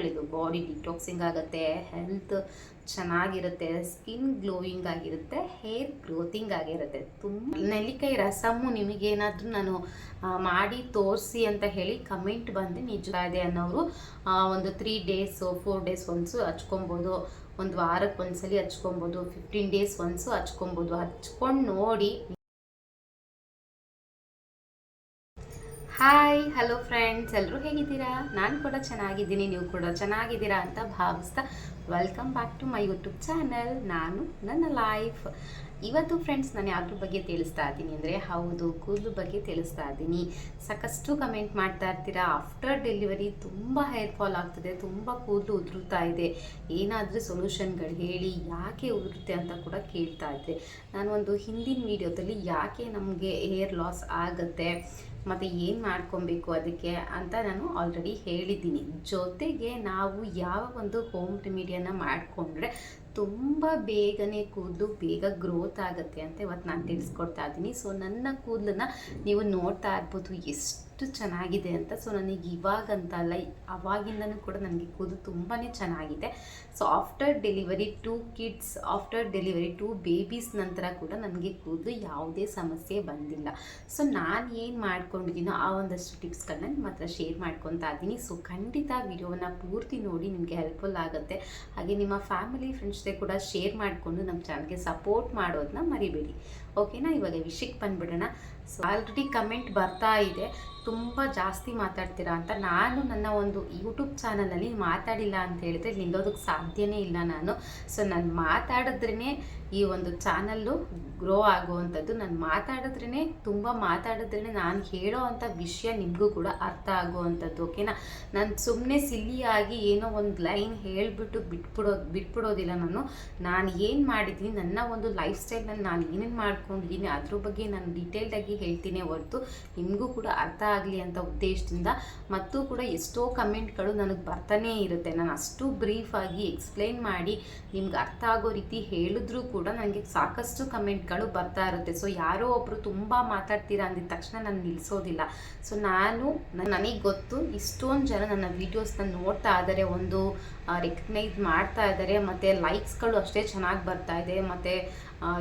ಒಳ್ಳೆಯದು ಬಾಡಿ ಡಿಟಾಕ್ಸಿಂಗ್ ಆಗುತ್ತೆ ಹೆಲ್ತ್ ಚೆನ್ನಾಗಿರುತ್ತೆ ಸ್ಕಿನ್ ಗ್ಲೋಯಿಂಗ್ ಆಗಿರುತ್ತೆ ಹೇರ್ ಗ್ರೋತಿಂಗ್ ಆಗಿರುತ್ತೆ. ತುಂಬ ನೆಲ್ಲಿಕಾಯಿ ರಸಮು ನಿಮಗೇನಾದರೂ ನಾನು ಮಾಡಿ ತೋರಿಸಿ ಅಂತ ಹೇಳಿ ಕಮೆಂಟ್ ಬಂದು ನಿಜ ಇದೆ ಅನ್ನೋರು ಒಂದು three days four days once ಹಚ್ಕೊಬೋದು, ಒಂದು ವಾರಕ್ಕೆ ಒಂದ್ಸಲಿ ಹಚ್ಕೊಬೋದು ಫಿಫ್ಟೀನ್ ಡೇಸ್ ಒನ್ಸು ಹಚ್ಕೊಬೋದು. ಹಚ್ಕೊಂಡು ನೋಡಿ. ಹಾಯ್ ಹಲೋ ಫ್ರೆಂಡ್ಸ್ ಎಲ್ಲರೂ ಹೇಗಿದ್ದೀರಾ? ನಾನು ಕೂಡ ಚೆನ್ನಾಗಿದ್ದೀನಿ, ನೀವು ಕೂಡ ಚೆನ್ನಾಗಿದ್ದೀರಾ ಅಂತ ಭಾವಿಸ್ತಾ welcome back to my YouTube channel ನಾನು ನನ್ನ ಲೈಫ್ ಇವತ್ತು ಫ್ರೆಂಡ್ಸ್ ನಾನು ಯಾವ್ದ್ರ ಬಗ್ಗೆ ತಿಳಿಸ್ತಾ ಇದ್ದೀನಿ ಅಂದರೆ, ಹೌದು, ಕೂದಲು ಬಗ್ಗೆ ತಿಳಿಸ್ತಾ ಇದ್ದೀನಿ. ಸಾಕಷ್ಟು ಕಮೆಂಟ್ ಮಾಡ್ತಾ ಇರ್ತೀರಾ? ಆಫ್ಟರ್ ಡೆಲಿವರಿ ತುಂಬ ಹೇರ್ ಫಾಲ್ ಆಗ್ತದೆ, ತುಂಬ ಕೂದಲು ಉದುರುತ್ತಾ ಇದೆ. ಏನಾದರೂ ಸೊಲ್ಯೂಷನ್ಗಳು ಹೇಳಿ, ಯಾಕೆ ಉದುರುತ್ತೆ ಅಂತ ಕೂಡ ಕೇಳ್ತಾ ಇದ್ದೆ. ನಾನು ಒಂದು ಹಿಂದಿನ ವೀಡಿಯೋದಲ್ಲಿ ಯಾಕೆ ನಮಗೆ ಹೇರ್ ಲಾಸ್ ಆಗುತ್ತೆ? ಮತ್ತು ಏನು ಮಾಡ್ಕೊಬೇಕು ಅದಕ್ಕೆ ಅಂತ ನಾನು ಆಲ್ರೆಡಿ ಹೇಳಿದ್ದೀನಿ. ಜೊತೆಗೆ ನಾವು ಯಾವ ಒಂದು ಹೋಮ್ ರೆಮಿಡಿಯನ್ನು ಮಾಡಿಕೊಂಡ್ರೆ ತುಂಬ ಬೇಗನೆ ಕೂದಲು ಬೇಗ ಗ್ರೋತ್ ಆಗುತ್ತೆ ಅಂತ ಇವತ್ತು ನಾನು ತಿಳಿಸ್ಕೊಡ್ತಾ ಇದ್ದೀನಿ. ಸೊ ನನ್ನ ಕೂದಲನ್ನು ನೀವು ನೋಡ್ತಾ ಇರ್ಬೋದು ಎಷ್ಟು ಚೆನ್ನಾಗಿದೆ ಅಂತ. ಸೊ ನನಗೆ ಇವಾಗಂತ ಅಲ್ಲ ಅವಾಗಿಂದನೂ ಕೂಡ ನನಗೆ ಕೂದಲು ತುಂಬಾ ಚೆನ್ನಾಗಿದೆ. So after delivery two kids after delivery two babies ನಂತರ ಕೂಡ ನನಗೆ ಕೂದಲು ಯಾವುದೇ ಸಮಸ್ಯೆ ಬಂದಿಲ್ಲ. ಸೊ ನಾನು ಏನು ಮಾಡ್ಕೊಂಡಿದ್ದೀನೋ ಆ ಒಂದಷ್ಟು ಟಿಪ್ಸ್ಗಳನ್ನ ನಿಮ್ಮ ಹತ್ರ ಶೇರ್ ಮಾಡ್ಕೊತಾ ಇದ್ದೀನಿ ಸೊ ಖಂಡಿತ ವಿಡಿಯೋವನ್ನು ಪೂರ್ತಿ ನೋಡಿ, ನಿಮಗೆ ಹೆಲ್ಪ್ಫುಲ್ ಆಗುತ್ತೆ. ಹಾಗೆ ನಿಮ್ಮ ಫ್ಯಾಮಿಲಿ ಫ್ರೆಂಡ್ಸ್ ಜೊತೆ ಕೂಡ ಶೇರ್ ಮಾಡಿಕೊಂಡು ನಮ್ಮ ಚಾನಲ್ಗೆ ಸಪೋರ್ಟ್ ಮಾಡೋದನ್ನ ಮರಿಬೇಡಿ. ಓಕೆನಾ ಇವಾಗ ವಿಷಯಕ್ಕೆ ಬಂದ್ಬಿಡೋಣ. ಸೊ ಆಲ್ರೆಡಿ ಕಮೆಂಟ್ ಬರ್ತಾ ಇದೆ. ತುಂಬ ಜಾಸ್ತಿ ಮಾತಾಡ್ತೀರಾ ಅಂತ. ನಾನು ನನ್ನ ಒಂದು ಯೂಟ್ಯೂಬ್ ಚಾನಲಲ್ಲಿ ಮಾತಾಡಿಲ್ಲ ಅಂತ ಹೇಳಿದ್ರೆ ನಿಲ್ಲೋದಕ್ಕೆ ಸಾಧ್ಯನೇ ಇಲ್ಲ ನಾನು. ಸೊ ನಾನು ಮಾತಾಡಿದ್ರೇ ಈ ಒಂದು ಚಾನಲ್ಲು ಗ್ರೋ ಆಗುವಂಥದ್ದು ನಾನು ಮಾತಾಡಿದ್ರೇ ತುಂಬ ಮಾತಾಡಿದ್ರೇ ನಾನು ಹೇಳೋ ಅಂಥ ವಿಷಯ ನಿಮಗೂ ಕೂಡ ಅರ್ಥ ಆಗುವಂಥದ್ದು ಓಕೆನಾ ನಾನು ಸುಮ್ಮನೆ ಸಿಲ್ಲಿಯಾಗಿ ಏನೋ ಒಂದು ಲೈನ್ ಹೇಳಿಬಿಟ್ಟು ಬಿಟ್ಬಿಡೋ, ಬಿಟ್ಬಿಡೋದಿಲ್ಲ ನಾನು. ನಾನು ಏನು ಮಾಡಿದ್ದೀನಿ, ನನ್ನ ಒಂದು ಲೈಫ್ ಸ್ಟೈಲಲ್ಲಿ ನಾನು ಏನೇನು ಮಾಡ್ಕೊಂಡಿದ್ದೀನಿ, ಅದ್ರ ಬಗ್ಗೆ ನಾನು ಡೀಟೇಲ್ಡಾಗಿ ಹೇಳ್ತೀನಿ ಹೊರತು ನಿಮಗೂ ಕೂಡ ಅರ್ಥ ಆಗಲಿ ಅಂತ ಉದ್ದೇಶದಿಂದ ಮತ್ತು ಕೂಡ ಎಷ್ಟೋ ಕಮೆಂಟ್ಗಳು ನನಗೆ ಬರ್ತಾನೇ ಇರುತ್ತೆ. ನಾನು ಅಷ್ಟು ಬ್ರೀಫಾಗಿ ಎಕ್ಸ್ಪ್ಲೈನ್ ಮಾಡಿ ನಿಮ್ಗೆ ಅರ್ಥ ಆಗೋ ರೀತಿ ಹೇಳಿದ್ರೂ ಕೂಡ ನನಗೆ ಸಾಕಷ್ಟು ಕಮೆಂಟ್ಗಳು ಬರ್ತಾ ಇರುತ್ತೆ. ಸೊ ಯಾರೋ ಒಬ್ಬರು ತುಂಬ ಮಾತಾಡ್ತೀರಾ ಅಂದಿದ ತಕ್ಷಣ ನಾನು ನಿಲ್ಲಿಸೋದಿಲ್ಲ ಸೊ ನಾನು ನನಗೆ ಗೊತ್ತು ಇಷ್ಟೊಂದು ಜನ ನನ್ನ ವೀಡಿಯೋಸ್ನ ನೋಡ್ತಾ ಇದ್ದಾರೆ ಒಂದು ರೆಕಗ್ನೈಸ್ ಮಾಡ್ತಾ ಇದ್ದಾರೆ ಮತ್ತು ಲೈಕ್ಸ್ಗಳು ಅಷ್ಟೇ ಚೆನ್ನಾಗಿ ಬರ್ತಾ ಇದೆ, ಮತ್ತು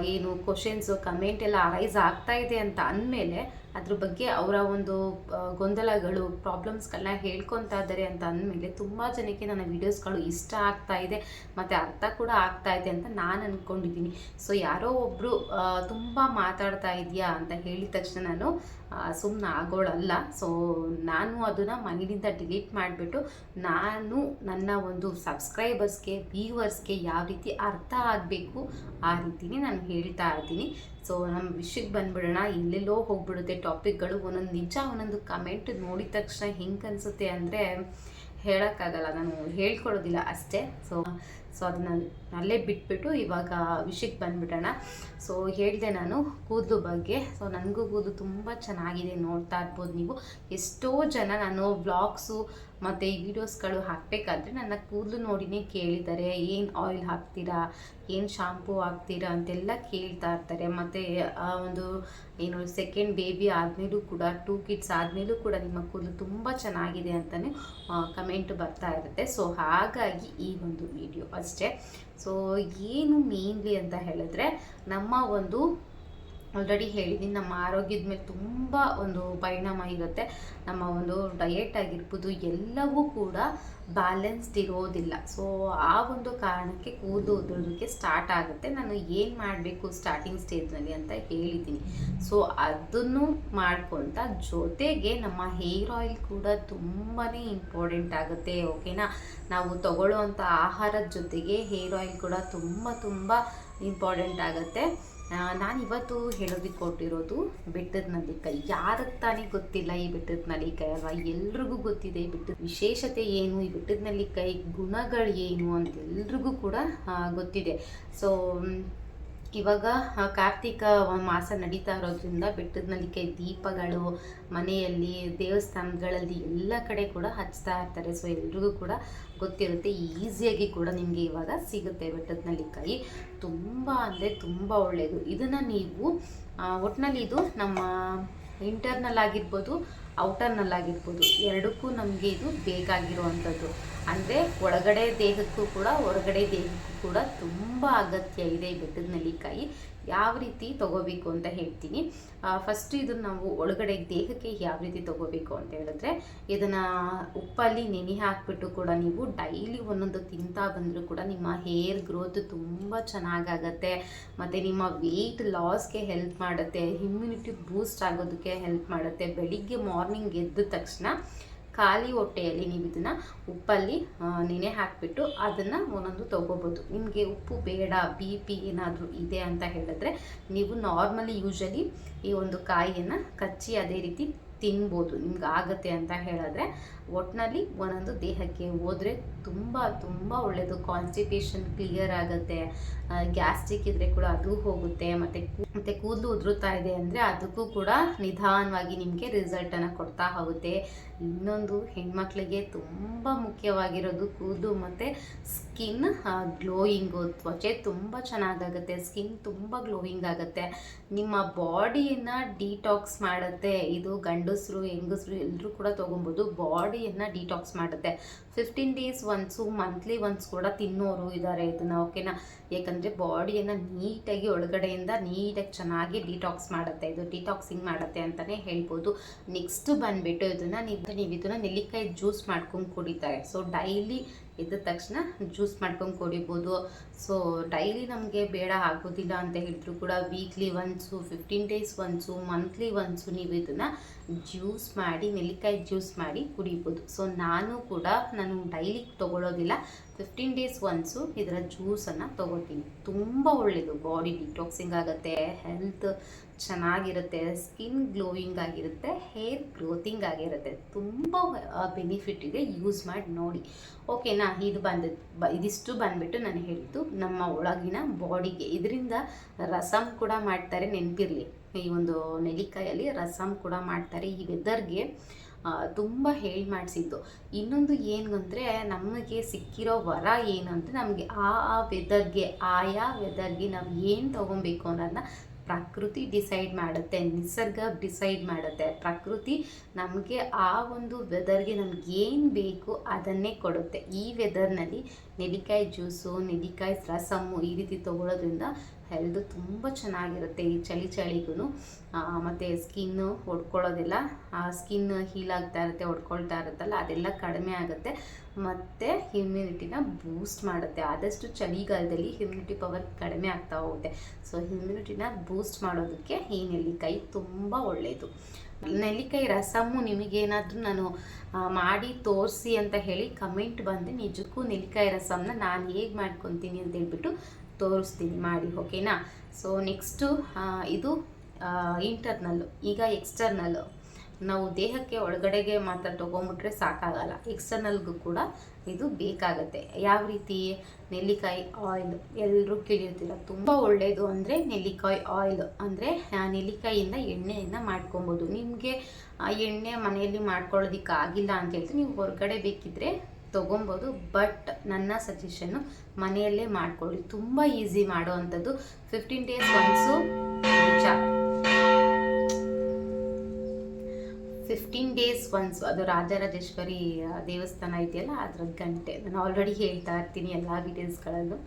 ಏನು ಕ್ವಶನ್ಸು ಕಮೆಂಟ್ ಎಲ್ಲ ಅರೈಸ್ ಆಗ್ತಾ ಇದೆ ಅಂತ ಅಂದಮೇಲೆ ಅದ್ರ ಬಗ್ಗೆ ಅವರ ಒಂದು ಗೊಂದಲಗಳು ಪ್ರಾಬ್ಲಮ್ಸ್ಗಳನ್ನ ಹೇಳ್ಕೊತಾ ಇದ್ದಾರೆ ಅಂತ ಅಂದಮೇಲೆ ತುಂಬ ಜನಕ್ಕೆ ನನ್ನ ವೀಡಿಯೋಸ್ಗಳು ಇಷ್ಟ ಆಗ್ತಾ ಇದೆ ಮತ್ತು ಅರ್ಥ ಕೂಡ ಆಗ್ತಾ ಇದೆ ಅಂತ ನಾನು ಅಂದ್ಕೊಂಡಿದ್ದೀನಿ ಸೊ ಯಾರೋ ಒಬ್ಬರು ತುಂಬ ಮಾತಾಡ್ತಾ ಇದೆಯಾ ಅಂತ ಹೇಳಿದ ತಕ್ಷಣ ನಾನು ಸುಮ್ಮನೆ ಆಗೋಳಲ್ಲ. ಸೊ ನಾನು ಅದನ್ನು ಮನೆಯಿಂದ ಡಿಲೀಟ್ ಮಾಡಿಬಿಟ್ಟು ನಾನು ನನ್ನ ಒಂದು ಸಬ್ಸ್ಕ್ರೈಬರ್ಸ್ಗೆ ವ್ಯೂವರ್ಸ್ಗೆ ಯಾವ ರೀತಿ ಅರ್ಥ ಆಗಬೇಕು ಆ ರೀತಿನೇ ನಾನು ಹೇಳ್ತಾ ಇದ್ದೀನಿ ಸೊ ನಮ್ಮ ವಿಷಯಕ್ಕೆ ಬಂದ್ಬಿಡೋಣ. ಎಲ್ಲೆಲ್ಲೋ ಹೋಗ್ಬಿಡುತ್ತೆ ಟಾಪಿಕ್ಗಳು ಒಂದೊಂದು ನಿಜ, ಒಂದೊಂದು ಕಮೆಂಟ್ ನೋಡಿದ ತಕ್ಷಣ ಹೆಂಗೆ ಅನಿಸುತ್ತೆ ಅಂದರೆ ಹೇಳೋಕ್ಕಾಗಲ್ಲ. ನಾನು ಹೇಳ್ಕೊಡೋದಿಲ್ಲ ಅಷ್ಟೇ. ಸೊ ಸೊ ಅದನ್ನ ಅಲ್ಲೇ ಬಿಟ್ಬಿಟ್ಟು ಇವಾಗ ವಿಷಯಕ್ಕೆ ಬಂದ್ಬಿಡೋಣ. ಸೊ ಹೇಳಿದೆ ನಾನು ಕೂದಲು ಬಗ್ಗೆ. ಸೊ ನನಗೂ ಕೂದಲು ತುಂಬ ಚೆನ್ನಾಗಿದೆ ನೋಡ್ತಾ ಇರ್ಬೋದು ನೀವು. ಎಷ್ಟೋ ಜನ ನಾನು ಬ್ಲಾಗ್ಸು ಮತ್ತು ವಿಡಿಯೋಸ್ಗಳು ಹಾಕಬೇಕಾದ್ರೆ ನನ್ನ ಕೂದಲು ನೋಡಿನೇ ಕೇಳಿದ್ದಾರೆ. ಏನು ಆಯಿಲ್ ಹಾಕ್ತೀರಾ? ಏನು ಶಾಂಪೂ ಹಾಕ್ತೀರಾ ಅಂತೆಲ್ಲ ಕೇಳ್ತಾ ಇರ್ತಾರೆ. ಮತ್ತು, ಆ, ಒಂದು, ಏನು ಸೆಕೆಂಡ್ ಬೇಬಿ ಆದಮೇಲೂ ಕೂಡ ಟೂ ಕಿಡ್ಸ್ ಆದಮೇಲೂ ಕೂಡ ನಿಮ್ಮ ಕೂದಲು ತುಂಬ ಚೆನ್ನಾಗಿದೆ ಅಂತಲೇ ಕಮೆಂಟ್ ಬರ್ತಾ ಇರುತ್ತೆ. ಸೊ ಹಾಗಾಗಿ ಈ ಒಂದು ವಿಡಿಯೋ ಸೊ ಏನು ಮೇನ್ಲಿ ಅಂತ ಹೇಳಿದ್ರೆ ನಮ್ಮ ಒಂದು ಆಲ್ರೆಡಿ ಹೇಳಿದ್ದೀನಿ ನಮ್ಮ ಆರೋಗ್ಯದ ಮೇಲೆ ತುಂಬ ಒಂದು ಪರಿಣಾಮ ಇರುತ್ತೆ. ನಮ್ಮ ಒಂದು ಡಯೆಟ್ ಆಗಿರ್ಬೋದು, ಎಲ್ಲವೂ ಕೂಡ ಬ್ಯಾಲೆನ್ಸ್ಡ್ ಇರೋದಿಲ್ಲ. ಸೊ ಆ ಒಂದು ಕಾರಣಕ್ಕೆ ಕೂದಲು ಉದುರೋದಕ್ಕೆ ಸ್ಟಾರ್ಟ್ ಆಗುತ್ತೆ. ನಾನು ಏನು ಮಾಡಬೇಕು ಸ್ಟಾರ್ಟಿಂಗ್ ಸ್ಟೇಜ್ನಲ್ಲಿ ಅಂತ ಹೇಳಿದ್ದೀನಿ. ಸೊ ಅದನ್ನು ಮಾಡ್ಕೊತ ಜೊತೆಗೆ ನಮ್ಮ ಹೇರ್ ಆಯಿಲ್ ಕೂಡ ತುಂಬಾ ಇಂಪಾರ್ಟೆಂಟ್ ಆಗುತ್ತೆ ಓಕೆನಾ ನಾವು ತಗೊಳ್ಳೋವಂಥ ಆಹಾರದ ಜೊತೆಗೆ ಹೇರ್ ಆಯಿಲ್ ಕೂಡ ತುಂಬ ತುಂಬ ಇಂಪಾರ್ಟೆಂಟ್ ಆಗುತ್ತೆ. ನಾನು ಇವತ್ತು ಹೇಳೋದಕ್ಕೆ ಕೊಟ್ಟಿರೋದು ಬೆಟ್ಟದ ನಲ್ಲಿಕಾಯಿ ಯಾರಕ್ಕೆ ತಾನೇ ಗೊತ್ತಿಲ್ಲ ಈ ಬೆಟ್ಟದ ನಲ್ಲಿಕಾಯಿ ಅಲ್ವಾ? ಎಲ್ರಿಗೂ ಗೊತ್ತಿದೆ ಈ ಬೆಟ್ಟದ ವಿಶೇಷತೆ ಏನು? ಈ ಬೆಟ್ಟದ ನಲ್ಲಿಕಾಯಿ ಗುಣಗಳು ಏನು ಅಂತ ಎಲ್ರಿಗೂ ಕೂಡ ಗೊತ್ತಿದೆ. ಸೊ ಇವಾಗ ಕಾರ್ತಿಕ ಮಾಸ ನಡೀತಾ ಇರೋದ್ರಿಂದ ಬೆಟ್ಟದ ನಲ್ಲಿಕಾಯಿ ದೀಪಗಳು, ಮನೆಯಲ್ಲಿ, ದೇವಸ್ಥಾನಗಳಲ್ಲಿ ಎಲ್ಲ ಕಡೆ ಕೂಡ ಹಚ್ತಾ ಇರ್ತಾರೆ. ಸೊ ಎಲ್ರಿಗೂ ಕೂಡ ಗೊತ್ತಿರುತ್ತೆ, ಈಸಿಯಾಗಿ ಕೂಡ ನಿಮಗೆ ಇವಾಗ ಸಿಗುತ್ತೆ ಬೆಟ್ಟದ ನಲ್ಲಿಕಾಯಿ ತುಂಬ ಅಂದರೆ ತುಂಬ ಒಳ್ಳೆಯದು ಇದನ್ನು ನೀವು ಒಟ್ಟಿನಲ್ಲಿ ಇದು ನಮ್ಮ ಇಂಟರ್ನಲ್ ಆಗಿರ್ಬೋದು ಔಟರ್ನಲ್ ಆಗಿರ್ಬೋದು ಎರಡಕ್ಕೂ ನಮಗೆ ಇದು ಬೇಕಾಗಿರುವಂಥದ್ದು. ಅಂದರೆ ಒಳಗಡೆ ದೇಹಕ್ಕೂ ಕೂಡ ಹೊರಗಡೆ ದೇಹಕ್ಕೂ ಕೂಡ ತುಂಬ ಅಗತ್ಯ ಇದೆ ಬೆಟ್ಟದ ನೆಲ್ಲಿಕಾಯಿ ಯಾವ ರೀತಿ ತಗೋಬೇಕು ಅಂತ ಹೇಳ್ತೀನಿ. ಫಸ್ಟ್ ಇದನ್ನು ನಾವು ಒಳಗಡೆ ದೇಹಕ್ಕೆ ಯಾವ ರೀತಿ ತಗೋಬೇಕು ಅಂತ ಹೇಳಿದ್ರೆ, ಇದನ್ನು ಉಪ್ಪಲ್ಲಿ ನೆನೆ ಹಾಕ್ಬಿಟ್ಟು ಕೂಡ ನೀವು ಡೈಲಿ ಒಂದೊಂದು ತಿಂತಾ ಬಂದರೂ ಕೂಡ ನಿಮ್ಮ ಹೇರ್ ಗ್ರೋತ್ ತುಂಬ ಚೆನ್ನಾಗಾಗತ್ತೆ. ಮತ್ತು ನಿಮ್ಮ ವೆಯ್ಟ್ ಲಾಸ್ಗೆ ಹೆಲ್ಪ್ ಮಾಡುತ್ತೆ ಇಮ್ಯುನಿಟಿ ಬೂಸ್ಟ್ ಆಗೋದಕ್ಕೆ ಹೆಲ್ಪ್ ಮಾಡುತ್ತೆ. ಬೆಳಿಗ್ಗೆ ಮಾರ್ನಿಂಗ್ ಎದ್ದ ತಕ್ಷಣ ಖಾಲಿ ಹೊಟ್ಟೆಯಲ್ಲಿ ನೀವು ಇದನ್ನು ಉಪ್ಪಲ್ಲಿ ನೆನೆ ಹಾಕಿಬಿಟ್ಟು ಅದನ್ನು ಒಂದೊಂದು ತೊಗೋಬೋದು. ನಿಮಗೆ ಉಪ್ಪು ಬೇಡ, ಬಿ ಪಿ ಏನಾದರೂ ಇದೆ ಅಂತ ಹೇಳಿದ್ರೆ ನೀವು ನಾರ್ಮಲಿ ಯೂಶಲಿ ಈ ಒಂದು ಕಾಯಿಯನ್ನು ಕಚ್ಚಿ ಅದೇ ರೀತಿ ತಿನ್ಬೋದು. ನಿಮ್ಗೆ ಆಗತ್ತೆ ಅಂತ ಹೇಳಿದ್ರೆ ಒಟ್ಟಿನಲ್ಲಿ ಒಂದೊಂದು ದೇಹಕ್ಕೆ ಹೋದರೆ ತುಂಬ ತುಂಬ ಒಳ್ಳೆಯದು ಕಾನ್ಸ್ಟಿಪೇಷನ್ ಕ್ಲಿಯರ್ ಆಗುತ್ತೆ. ಗ್ಯಾಸ್ಟ್ರಿಕ್ ಇದ್ದರೆ ಕೂಡ ಅದು ಹೋಗುತ್ತೆ. ಮತ್ತು ಮತ್ತು ಕೂದಲು ಉದುರುತ್ತಾ ಇದೆ ಅಂದರೆ ಅದಕ್ಕೂ ಕೂಡ ನಿಧಾನವಾಗಿ ನಿಮಗೆ ರಿಸಲ್ಟನ್ನು ಕೊಡ್ತಾ ಹೋಗುತ್ತೆ. ಇನ್ನೊಂದು ಹೆಣ್ಮಕ್ಳಿಗೆ ತುಂಬ ಮುಖ್ಯವಾಗಿರೋದು ಕೂದಲು ಮತ್ತು ಸ್ಕಿನ್ ಗ್ಲೋಯಿಂಗು ತ್ವಚೆ ತುಂಬ ಚೆನ್ನಾಗಾಗುತ್ತೆ ಸ್ಕಿನ್ ತುಂಬ ಗ್ಲೋಯಿಂಗ್ ಆಗುತ್ತೆ. ನಿಮ್ಮ ಬಾಡಿಯನ್ನು ಡಿಟಾಕ್ಸ್ ಮಾಡುತ್ತೆ. ಇದು ಗಂಡಸರು, ಹೆಂಗಸರು ಎಲ್ಲರೂ ಕೂಡ ತೊಗೊಬೋದು. ಬಾಡಿಯನ್ನು ಡಿಟಾಕ್ಸ್ ಮಾಡುತ್ತೆ. Fifteen days once, monthly once ಕೂಡ ತಿನ್ನೋರು ಇದ್ದಾರೆ ಇದನ್ನು, ಓಕೆನಾ? ಯಾಕಂದರೆ ಬಾಡಿಯನ್ನು ನೀಟಾಗಿ ಒಳಗಡೆಯಿಂದ ನೀಟಾಗಿ ಚೆನ್ನಾಗಿ ಡಿಟಾಕ್ಸ್ ಮಾಡುತ್ತೆ. ಇದು ಡಿಟಾಕ್ಸಿಂಗ್ ಮಾಡುತ್ತೆ ಅಂತಲೇ ಹೇಳ್ಬೋದು. ನೆಕ್ಸ್ಟ್ ಬಂದುಬಿಟ್ಟು ಇದನ್ನು ನೀವು ನೀವು ಇದನ್ನು ನೆಲ್ಲಿಕಾಯಿ ಜ್ಯೂಸ್ ಮಾಡ್ಕೊಂಡು ಕುಡಿತಾರೆ. ಸೊ ಡೈಲಿ ಎದ್ದ ತಕ್ಷಣ ಜ್ಯೂಸ್ ಮಾಡ್ಕೊಂಡು ಕುಡಿಬೋದು. ಸೊ ಡೈಲಿ ನಮಗೆ ಬೇಡ, ಆಗೋದಿಲ್ಲ ಅಂತ ಹೇಳಿದ್ರು ಕೂಡ weekly once fifteen days once monthly once ನೀವು ಇದನ್ನು ಜ್ಯೂಸ್ ಮಾಡಿ, ನೆಲ್ಲಿಕಾಯಿ ಜ್ಯೂಸ್ ಮಾಡಿ ಕುಡಿಬೋದು. ಸೊ ನಾನು ಕೂಡ ನಾನು ಡೈಲಿ ತೊಗೊಳ್ಳೋದಿಲ್ಲ. ಫಿಫ್ಟೀನ್ ಡೇಸ್ ಒನ್ಸು ಇದರ ಜ್ಯೂಸನ್ನು ತೊಗೋತೀನಿ ತುಂಬ ಒಳ್ಳೆಯದು ಬಾಡಿ ಡಿಟಾಕ್ಸಿಂಗ್ ಆಗುತ್ತೆ, ಹೆಲ್ತ್ ಚೆನ್ನಾಗಿರುತ್ತೆ, ಸ್ಕಿನ್ ಗ್ಲೋಯಿಂಗ್ ಆಗಿರುತ್ತೆ, ಹೇರ್ ಗ್ರೋತಿಂಗ್ ಆಗಿರುತ್ತೆ. ತುಂಬ ಬೆನಿಫಿಟ್ ಇದೆ. ಯೂಸ್ ಮಾಡಿ ನೋಡಿ. ಓಕೆನಾ ಇದು ಬಂದ ಇದಿಷ್ಟು ಬಂದ್ಬಿಟ್ಟು ನಾನು ಹೇಳಿದ್ದು ನಮ್ಮ ಒಳಗಿನ ಬಾಡಿಗೆ. ಇದರಿಂದ ರಸಂ ಕೂಡ ಮಾಡ್ತಾರೆ ನೆನಪಿರಲಿ. ಈ ಒಂದು ನೆಲ್ಲಿಕಾಯಲ್ಲಿ ರಸಮ್ ಕೂಡ ಮಾಡ್ತಾರೆ. ಈ ವೆದರ್ಗೆ ತುಂಬ ಹೇಳಿ ಮಾಡಿಸಿದ್ದು. ಇನ್ನೊಂದು ಏನು ನಮಗೆ ಸಿಕ್ಕಿರೋ ವರ ಏನು ಅಂದರೆ ನಮಗೆ ಆ ಆ ವೆದರ್ಗೆ ಆಯಾ ವೆದರ್ಗೆ ನಾವು ಏನು ತೊಗೊಬೇಕು ಅನ್ನೋದನ್ನ ಪ್ರಕೃತಿ ಡಿಸೈಡ್ ಮಾಡುತ್ತೆ, ನಿಸರ್ಗ ಡಿಸೈಡ್ ಮಾಡುತ್ತೆ. ಪ್ರಕೃತಿ ನಮಗೆ ಆ ಒಂದು ವೆದರ್ಗೆ ನಮ್ಗೆ ಏನು ಬೇಕು ಅದನ್ನೇ ಕೊಡುತ್ತೆ. ಈ ವೆದರ್ನಲ್ಲಿ ನೆಲ್ಲಿಕಾಯಿ ಜ್ಯೂಸು, ನೆಲ್ಲಿಕಾಯಿ ರಸಮ್ಮು ಈ ರೀತಿ ತೊಗೊಳೋದ್ರಿಂದ ಹೆಲ್ತ್ ತುಂಬ ಚೆನ್ನಾಗಿರುತ್ತೆ ಈ ಚಳಿ ಚಳಿಗೂ ಮತ್ತು ಸ್ಕಿನ್ನು ಹೊಡ್ಕೊಳ್ಳೋದೆಲ್ಲ, ಆ ಸ್ಕಿನ್ ಹೀಲ್ ಆಗ್ತಾ ಇರುತ್ತೆ, ಹೊಡ್ಕೊಳ್ತಾ ಇರುತ್ತಲ್ಲ, ಅದೆಲ್ಲ ಕಡಿಮೆ ಆಗುತ್ತೆ. ಮತ್ತು ಇಮ್ಯುನಿಟಿನ ಬೂಸ್ಟ್ ಮಾಡುತ್ತೆ. ಆದಷ್ಟು ಚಳಿಗಾಲದಲ್ಲಿ ಇಮ್ಯುನಿಟಿ ಪವರ್ ಕಡಿಮೆ ಆಗ್ತಾ ಹೋಗುತ್ತೆ. ಸೊ ಇಮ್ಯುನಿಟಿನ ಬೂಸ್ಟ್ ಮಾಡೋದಕ್ಕೆ ಈ ನೆಲ್ಲಿಕಾಯಿ ತುಂಬ ಒಳ್ಳೆಯದು ನೆಲ್ಲಿಕಾಯಿ ರಸಮು ನಿಮಗೇನಾದರೂ ನಾನು ಮಾಡಿ ತೋರಿಸಿ ಅಂತ ಹೇಳಿ ಕಮೆಂಟ್ ಬಂದು ನಿಜಕ್ಕೂ ನೆಲ್ಲಿಕಾಯಿ ರಸಮನ್ನ ನಾನು ಹೇಗೆ ಮಾಡ್ಕೊತೀನಿ ಅಂತ ಹೇಳ್ಬಿಟ್ಟು ತೋರಿಸ್ತೀನಿ ಮಾಡಿ ಓಕೆನಾ ಸೊ ನೆಕ್ಸ್ಟು ಇದು ಇಂಟರ್ನಲ್ಲು ಈಗ ಎಕ್ಸ್ಟರ್ನಲ್ಲು ನಾವು ದೇಹಕ್ಕೆ ಒಳಗಡೆಗೆ ಮಾತ್ರ ತೊಗೊಂಬಿಟ್ರೆ ಸಾಕಾಗಲ್ಲ. ಎಕ್ಸ್ಟರ್ನಲ್ಗೂ ಕೂಡ ಇದು ಬೇಕಾಗತ್ತೆ. ಯಾವ ರೀತಿ? ನೆಲ್ಲಿಕಾಯಿ ಆಯಿಲ್ ಎಲ್ಲರೂ ಕೇಳಿರ್ತೀರ, ತುಂಬ ಒಳ್ಳೆಯದು ಅಂದರೆ ನೆಲ್ಲಿಕಾಯಿ ಆಯಿಲ್ ಅಂದರೆ ನೆಲ್ಲಿಕಾಯಿಯಿಂದ ಎಣ್ಣೆಯನ್ನು ಮಾಡ್ಕೊಬೋದು. ನಿಮಗೆ, ಆ, ಎಣ್ಣೆ ಮನೆಯಲ್ಲಿ ಮಾಡ್ಕೊಳ್ಳೋದಿಕ್ಕೆ ಆಗಿಲ್ಲ ಅಂತ ಹೇಳಿದ್ರೆ ನೀವು ಹೊರಗಡೆ ಬೇಕಿದ್ರೆ ತೊಗೊಬೋದು. ಬಟ್ ನನ್ನ ಸಜೆಷನ್ನು ಮನೆಯಲ್ಲೇ ಮಾಡ್ಕೊಳ್ಳಿ. ತುಂಬ ಈಸಿ ಮಾಡುವಂಥದ್ದು. ಫಿಫ್ಟೀನ್ ಡೇಸ್ ಒನ್ಸು ಚಾ ಫಿಫ್ಟೀನ್ ಡೇಸ್ ಒನ್ಸ್ ಅದು ರಾಜರಾಜೇಶ್ವರಿ ದೇವಸ್ಥಾನ ಇದೆಯಲ್ಲ ಅದರ ಗಂಟೆ. ನಾನು ಆಲ್ರೆಡಿ ಹೇಳ್ತಾ ಇರ್ತೀನಿ ಎಲ್ಲ ವೀಡಿಯೋಸ್ಗಳಲ್ಲೂ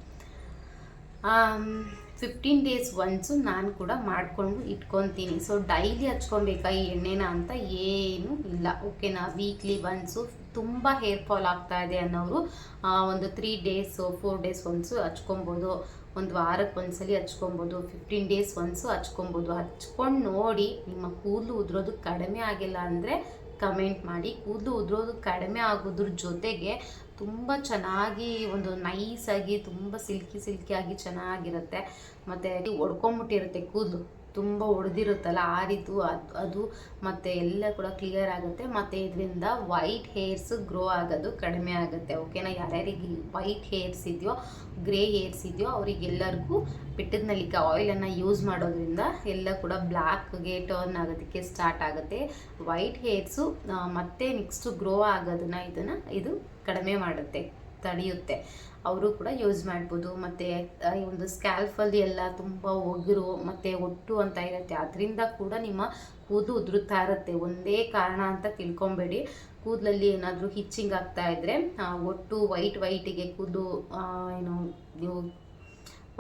ಫಿಫ್ಟೀನ್ ಡೇಸ್ ಒನ್ಸು ನಾನು ಕೂಡ ಮಾಡಿಕೊಂಡು ಇಟ್ಕೊತೀನಿ. ಸೊ ಡೈಲಿ ಹಚ್ಕೊಬೇಕಾ ಈ ಎಣ್ಣೆನ ಅಂತ ಏನೂ ಇಲ್ಲ. ಓಕೆನಾ ವೀಕ್ಲಿ ಒನ್ಸು ತುಂಬ ಹೇರ್ ಫಾಲ್ ಆಗ್ತಾ ಇದೆ ಅನ್ನೋರು ಒಂದು three days four days once ಹಚ್ಕೊಬೋದು. ಒಂದು ವಾರಕ್ಕೆ ಒಂದ್ಸಲಿ ಹಚ್ಕೊಬೋದು ಫಿಫ್ಟೀನ್ ಡೇಸ್ ಒನ್ಸು ಹಚ್ಕೊಬೋದು. ಹಚ್ಕೊಂಡು ನೋಡಿ ನಿಮ್ಮ ಕೂದಲು ಉದುರೋದು ಕಡಿಮೆ ಆಗಿಲ್ಲ ಅಂದರೆ ಕಮೆಂಟ್ ಮಾಡಿ. ಕೂದಲು ಉದುರೋದು ಕಡಿಮೆ ಆಗೋದ್ರ ಜೊತೆಗೆ ತುಂಬ ಚೆನ್ನಾಗಿ ಒಂದು ನೈಸಾಗಿ ತುಂಬ ಸಿಲ್ಕಿ ಸಿಲ್ಕಿಯಾಗಿ ಚೆನ್ನಾಗಿರುತ್ತೆ. ಮತ್ತು ಒಡ್ಕೊಂಬಿಟ್ಟಿರುತ್ತೆ ಕೂದಲು. ತುಂಬ ಒಡೆದಿರುತ್ತಲ್ಲ, ಆ ರೀತಿ ಅದು ಅದು ಮತ್ತು ಎಲ್ಲ ಕೂಡ ಕ್ಲಿಯರ್ ಆಗುತ್ತೆ. ಮತ್ತು ಇದರಿಂದ ವೈಟ್ ಹೇರ್ಸ್ ಗ್ರೋ ಆಗೋದು ಕಡಿಮೆ ಆಗುತ್ತೆ. ಓಕೆನಾ ಯಾರ್ಯಾರಿಗೆ ವೈಟ್ ಹೇರ್ಸ್ ಇದೆಯೋ ಗ್ರೇ ಹೇರ್ಸ್ ಇದೆಯೋ, ಅವರಿಗೆಲ್ಲರಿಗೂ ಬೆಟ್ಟದ ನಲ್ಲಿಕ ಆಯಿಲನ್ನು ಯೂಸ್ ಮಾಡೋದ್ರಿಂದ ಎಲ್ಲ ಕೂಡ ಬ್ಲ್ಯಾಕ್ಗೆ ಟರ್ನ್ ಆಗೋದಕ್ಕೆ ಸ್ಟಾರ್ಟ್ ಆಗುತ್ತೆ. ವೈಟ್ ಹೇರ್ಸು ಮತ್ತೆ ನೆಕ್ಸ್ಟು ಗ್ರೋ ಆಗೋದನ್ನು ಇದನ್ನು, ಇದು ಕಡಿಮೆ ಮಾಡುತ್ತೆ, ತಡೆಯುತ್ತೆ. ಅವರು ಕೂಡ ಯೂಸ್ ಮಾಡ್ಬೋದು. ಮತ್ತು ಈ ಒಂದು ಸ್ಕ್ಯಾಲ್ಫಲ್ಲಿ ಎಲ್ಲ ತುಂಬ ಒಗರು, ಮತ್ತು ಒಟ್ಟು ಅಂತ ಇರುತ್ತೆ. ಅದರಿಂದ ಕೂಡ ನಿಮ್ಮ ಕೂದಲು ಉದುರುತ್ತಾ ಇರುತ್ತೆ. ಒಂದೇ ಕಾರಣ ಅಂತ ತಿಳ್ಕೊಬೇಡಿ. ಕೂದಲಲ್ಲಿ ಏನಾದರೂ ಹಿಚ್ಚಿಂಗ್ ಆಗ್ತಾ ಇದ್ದರೆ ಒಟ್ಟು ವೈಟ್ ವೈಟಿಗೆ ಕೂದಲು ಏನು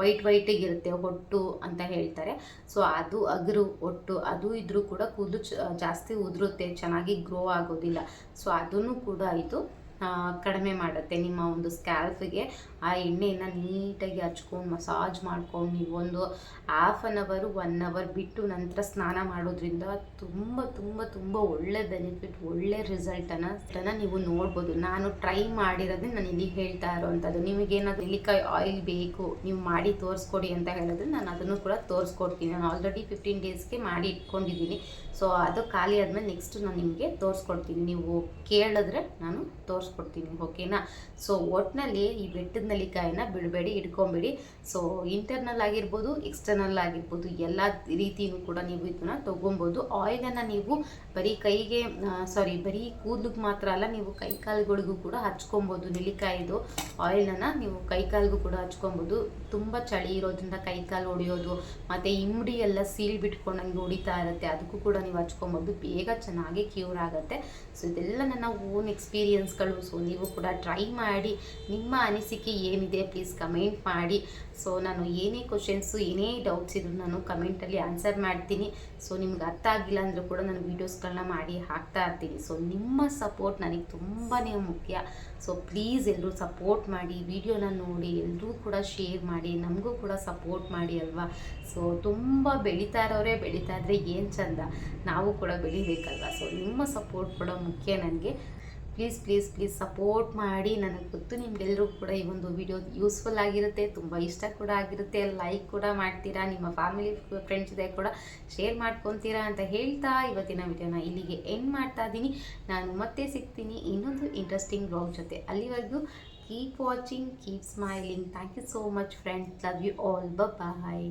ವೈಟ್ ವೈಟಿಗೆ ಇರುತ್ತೆ ಹೊಟ್ಟು ಅಂತ ಹೇಳ್ತಾರೆ. ಸೊ ಅದು ಅಗರು, ಒಟ್ಟು ಅದು ಇದ್ರೂ ಕೂಡ ಕೂದಲು ಜಾಸ್ತಿ ಉದುರುತ್ತೆ. ಚೆನ್ನಾಗಿ ಗ್ರೋ ಆಗೋದಿಲ್ಲ. ಸೊ ಅದನ್ನು ಕೂಡ ಇದು ಕಡಿಮೆ ಮಾಡುತ್ತೆ ನಿಮ್ಮ ಒಂದು ಸ್ಕ್ಯಾಲ್ಫಿಗೆ ಆ ಎಣ್ಣೆಯನ್ನು ನೀಟಾಗಿ ಹಚ್ಕೊಂಡು ಮಸಾಜ್ ಮಾಡ್ಕೊಂಡು ನೀವೊಂದು half an hour one hour ಬಿಟ್ಟು ನಂತರ ಸ್ನಾನ ಮಾಡೋದ್ರಿಂದ ತುಂಬ ತುಂಬ ತುಂಬ ಒಳ್ಳೆ ಬೆನಿಫಿಟ್ ಒಳ್ಳೆ ರಿಸಲ್ಟನ್ನು ನೀವು ನೋಡ್ಬೋದು. ನಾನು ಟ್ರೈ ಮಾಡಿರೋದನ್ನ ನಾನು ಇಲ್ಲಿ ಹೇಳ್ತಾ ಇರೋವಂಥದ್ದು. ನಿಮಗೇನಾದರೂ ಎಲ್ಲಿಕಾಯಿ ಆಯಿಲ್ ಬೇಕು, ನೀವು ಮಾಡಿ ತೋರಿಸ್ಕೊಡಿ ಅಂತ ಹೇಳಿದ್ರೆ ನಾನು ಅದನ್ನು ಕೂಡ ತೋರಿಸ್ಕೊಡ್ತೀನಿ. ನಾನು ಆಲ್ರೆಡಿ ಫಿಫ್ಟೀನ್ ಡೇಸ್ಗೆ ಮಾಡಿ ಇಟ್ಕೊಂಡಿದ್ದೀನಿ. ಸೊ ಅದು ಖಾಲಿ ಆದಮೇಲೆ ನೆಕ್ಸ್ಟ್ ನಾನು ನಿಮಗೆ ತೋರಿಸ್ಕೊಡ್ತೀನಿ. ನೀವು ಕೇಳಿದ್ರೆ ನಾನು ತೋರಿಸ್ಕೊಡ್ತೀನಿ. ಓಕೆನಾ ಸೊ ಒಟ್ಟಿನಲ್ಲಿ ಈ ಬೆಟ್ಟದ ನಲಿಕಾಯಿನ ಬಿಡಬೇಡಿ, ಇಟ್ಕೊಂಬೇಡಿ. ಸೊ ಇಂಟರ್ನಲ್ ಆಗಿರ್ಬೋದು ಎಕ್ಸ್ಟರ್ನಲ್ ಆಗಿರ್ಬೋದು, ಎಲ್ಲ ರೀತಿಯೂ ಕೂಡ ನೀವು ಇದನ್ನ ತೊಗೊಬೋದು. ಆಯಿಲನ್ನು ನೀವು ಬರೀ ಕೈಗೆ ಸಾರಿ ಬರೀ ಕೂದಲಿಗೆ ಮಾತ್ರ ಅಲ್ಲ, ನೀವು ಕೈ ಕಾಲುಗಳಿಗೂ ಕೂಡ ಹಚ್ಕೊಬೋದು ನೆಲ್ಲಿಕಾಯಿದು. ಆಯಿಲನ್ನು ನೀವು ಕೈ ಕಾಲಿಗೂ ಕೂಡ ಹಚ್ಕೊಬೋದು. ತುಂಬ ಚಳಿ ಇರೋದ್ರಿಂದ ಕೈ ಕಾಲು ಹೊಡಿಯೋದು ಮತ್ತು ಇಮ್ಡಿ ಎಲ್ಲ ಸೀಲ್ ಬಿಟ್ಕೊಂಡಂಗೆ ಹೊಡಿತಾ ಇರುತ್ತೆ, ಅದಕ್ಕೂ ಕೂಡ ನೀವು ಹಚ್ಕೊಬೋದು. ಬೇಗ ಚೆನ್ನಾಗಿ ಕ್ಯೂರ್ ಆಗುತ್ತೆ. ಸೊ ಇದೆಲ್ಲ ನನ್ನ ಓನ್ ಎಕ್ಸ್ಪೀರಿಯನ್ಸ್ಗಳು ಸೊ ನೀವು ಕೂಡ ಟ್ರೈ ಮಾಡಿ, ನಿಮ್ಮ ಅನಿಸಿಕೆ ಏನಿದೆ ಪ್ಲೀಸ್ ಕಮೆಂಟ್ ಮಾಡಿ. ಸೊ ನಾನು ಏನೇ ಕ್ವಶನ್ಸು ಏನೇ ಡೌಟ್ಸ್ ಇದ್ರು ನಾನು ಕಮೆಂಟಲ್ಲಿ ಆನ್ಸರ್ ಮಾಡ್ತೀನಿ. ಸೊ ನಿಮ್ಗೆ ಅರ್ಥ ಆಗಿಲ್ಲ ಅಂದರೂ ಕೂಡ ನಾನು ವೀಡಿಯೋಸ್ಗಳನ್ನ ಮಾಡಿ ಹಾಕ್ತಾ ಇರ್ತೀನಿ. ಸೊ ನಿಮ್ಮ ಸಪೋರ್ಟ್ ನನಗೆ ತುಂಬಾ ಮುಖ್ಯ. ಸೊ ಪ್ಲೀಸ್ ಎಲ್ಲರೂ ಸಪೋರ್ಟ್ ಮಾಡಿ ವೀಡಿಯೋನ ನೋಡಿ ಎಲ್ಲರೂ ಕೂಡ ಶೇರ್ ಮಾಡಿ, ನಮಗೂ ಕೂಡ ಸಪೋರ್ಟ್ ಮಾಡಿ ಅಲ್ವಾ? ಸೊ ತುಂಬ ಬೆಳೀತಾ ಇರೋರೇ, ಬೆಳೀತಾ ಇದ್ರೆ ಏನು ಚಂದ? ನಾವು ಕೂಡ ಬೆಳಿಬೇಕಲ್ವ? ಸೊ ನಿಮ್ಮ ಸಪೋರ್ಟ್ ಕೂಡ ಮುಖ್ಯ ನನಗೆ. ಪ್ಲೀಸ್ ಪ್ಲೀಸ್ ಪ್ಲೀಸ್ ಸಪೋರ್ಟ್ ಮಾಡಿ. ನನಗೆ ಗೊತ್ತು ನಿಮ್ಗೆಲ್ಲರೂ ಕೂಡ ಈ ಒಂದು ವಿಡಿಯೋ ಯೂಸ್ಫುಲ್ ಆಗಿರುತ್ತೆ. ತುಂಬ ಇಷ್ಟ ಕೂಡ ಆಗಿರುತ್ತೆ. ಲೈಕ್ ಕೂಡ ಮಾಡ್ತೀರಾ. ನಿಮ್ಮ ಫ್ಯಾಮಿಲಿ ಫ್ರೆಂಡ್ಸ್ ಜೊತೆ ಕೂಡ ಶೇರ್ ಮಾಡ್ಕೊತೀರಾ ಅಂತ ಹೇಳ್ತಾ ಇವತ್ತಿನ ವಿಡಿಯೋನ ಇಲ್ಲಿಗೆ ಎಂಡ್ ಮಾಡ್ತಾ ಇದ್ದೀನಿ. ನಾನು ಮತ್ತೆ ಸಿಗ್ತೀನಿ ಇನ್ನೊಂದು ಇಂಟ್ರೆಸ್ಟಿಂಗ್ ಬ್ಲಾಗ್ ಜೊತೆ. ಅಲ್ಲಿವರೆಗೂ keep watching keep smiling thank you so much friends love you all bye